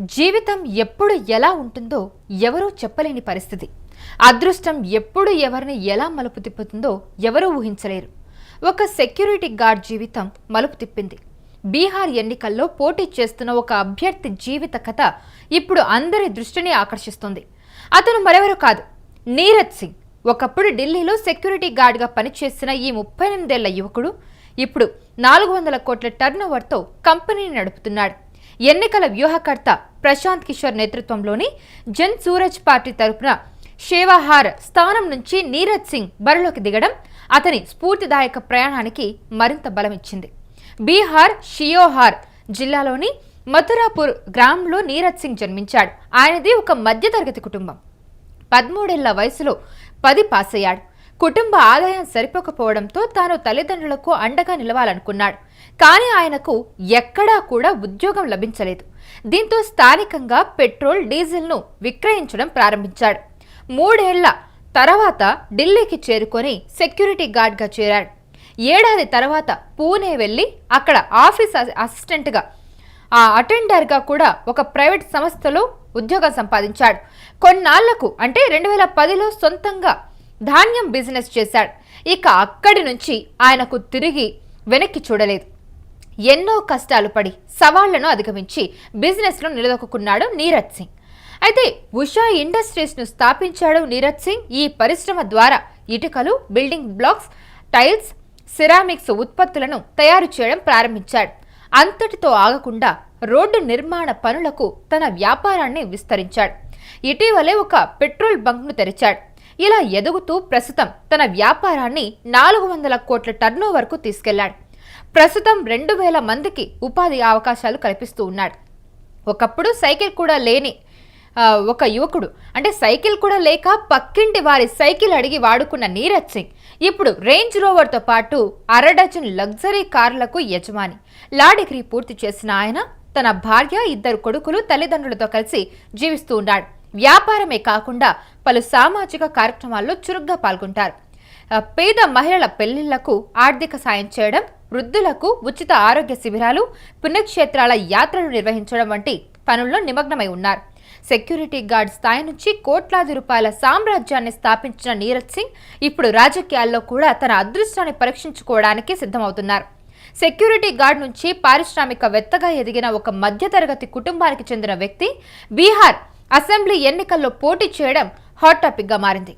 జీవితం ఎప్పుడు ఎలా ఉంటుందో ఎవరూ చెప్పలేని పరిస్థితి. అదృష్టం ఎప్పుడు ఎవరిని ఎలా మలుపు తిప్పుతుందో ఎవరూ ఊహించలేరు. ఒక సెక్యూరిటీ గార్డ్ జీవితం మలుపు తిప్పింది. బీహార్ ఎన్నికల్లో పోటీ చేస్తున్న ఒక అభ్యర్థి జీవిత కథ ఇప్పుడు అందరి దృష్టిని ఆకర్షిస్తుంది. అతను మరెవరు కాదు. నీరజ్ సింగ్. ఒకప్పుడు ఢిల్లీలో సెక్యూరిటీ గార్డ్గా పనిచేసిన ఈ ముప్పై ఎనిమిదేళ్ళ యువకుడు ఇప్పుడు నాలుగు వందల కోట్ల టర్నోవర్తో కంపెనీని నడుపుతున్నాడు. ఎన్నికల వ్యూహకర్త ప్రశాంత్ కిషోర్ నేతృత్వంలోని జన్ సూరజ్ పార్టీ తరపున షేవాహార్ స్థానం నుంచి నీరజ్ సింగ్ బరిలోకి దిగడం అతని స్ఫూర్తిదాయక ప్రయాణానికి మరింత బలమిచ్చింది. బీహార్ షియోహార్ జిల్లాలోని మథురాపూర్ గ్రామంలో నీరజ్ సింగ్ జన్మించాడు. ఆయనది ఒక మధ్యతరగతి కుటుంబం. పదమూడేళ్ళ వయసులో పది పాస్ అయ్యాడు కుటుంబ ఆదాయం సరిపోకపోవడంతో తాను తల్లిదండ్రులకు అండగా నిలవాలనుకున్నాడు. కానీ ఆయనకు ఎక్కడా కూడా ఉద్యోగం లభించలేదు. దీంతో స్థానికంగా పెట్రోల్ డీజిల్ను విక్రయించడం ప్రారంభించాడు. మూడేళ్ళ తర్వాత ఢిల్లీకి చేరుకొని సెక్యూరిటీ గార్డ్గా చేరాడు. ఏడాది తర్వాత పూణే వెళ్ళి అక్కడ ఆఫీస్ అసిస్టెంట్గా ఆ అటెండర్గా కూడా ఒక ప్రైవేట్ సంస్థలో ఉద్యోగం సంపాదించాడు. కొన్నాళ్ళకు అంటే రెండు వేల పదిలో సొంతంగా ధాన్యం బిజినెస్ చేశాడు. ఇక అక్కడి నుంచి ఆయనకు తిరిగి వెనక్కి చూడలేదు. ఎన్నో కష్టాలు పడి సవాళ్ళను అధిగమించి బిజినెస్లో నిలదొక్కున్నాడు నీరజ్ సింగ్. అయితే ఉషా ఇండస్ట్రీస్ను స్థాపించాడు నీరజ్ సింగ్ ఈ పరిశ్రమ ద్వారా ఇటుకలు బిల్డింగ్ బ్లాక్స్ టైల్స్ సిరామిక్స్ ఉత్పత్తులను తయారు చేయడం ప్రారంభించాడు. అంతటితో ఆగకుండా రోడ్డు నిర్మాణ పనులకు తన వ్యాపారాన్ని విస్తరించాడు. ఇటీవలే ఒక పెట్రోల్ బంక్ను తెరిచాడు. ఇలా ఎదుగుతూ ప్రస్తుతం తన వ్యాపారాన్ని నాలుగు వందల కోట్ల టర్నోవర్కు తీసుకెళ్ళాడు. ప్రస్తుతం రెండు వేల మందికి ఉపాధి అవకాశాలు కల్పిస్తూ ఉన్నాడు. ఒకప్పుడు సైకిల్ కూడా లేని ఒక యువకుడు. అంటే సైకిల్ కూడా లేక పక్కింటి వారి సైకిల్ అడిగి వాడుకున్న నీరజ్ సింగ్ ఇప్పుడు రేంజ్ రోవర్తో పాటు అరడజన్ లగ్జరీ కార్లకు యజమాని. లా డిగ్రీ పూర్తి చేసిన ఆయన తన భార్య ఇద్దరు కొడుకులు తల్లిదండ్రులతో కలిసి జీవిస్తూ ఉన్నాడు. వ్యాపారమే కాకుండా పలు సామాజిక కార్యక్రమాల్లో చురుగ్గా పాల్గొంటారు. పేద మహిళల పెళ్ళిళ్ళకు ఆర్థిక సాయం చేయడం వృద్ధులకు ఉచిత ఆరోగ్య శిబిరాలు పుణ్యక్షేత్రాల యాత్రలు నిర్వహించడం వంటి పనుల్లో నిమగ్నమై ఉన్నారు. సెక్యూరిటీ గార్డ్ స్థాయి నుంచి కోట్లాది రూపాయల సామ్రాజ్యాన్ని స్థాపించిన నీరజ్ సింగ్ ఇప్పుడు రాజకీయాల్లో కూడా తన అదృష్టాన్ని పరీక్షించుకోవడానికి సిద్ధమవుతున్నారు. సెక్యూరిటీ గార్డ్ నుంచి పారిశ్రామికవేత్తగా ఎదిగిన ఒక మధ్యతరగతి కుటుంబానికి చెందిన వ్యక్తి బీహార్ అసెంబ్లీ ఎన్నికల్లో పోటీ చేయడం హాట్ టాపిక్గా మారింది.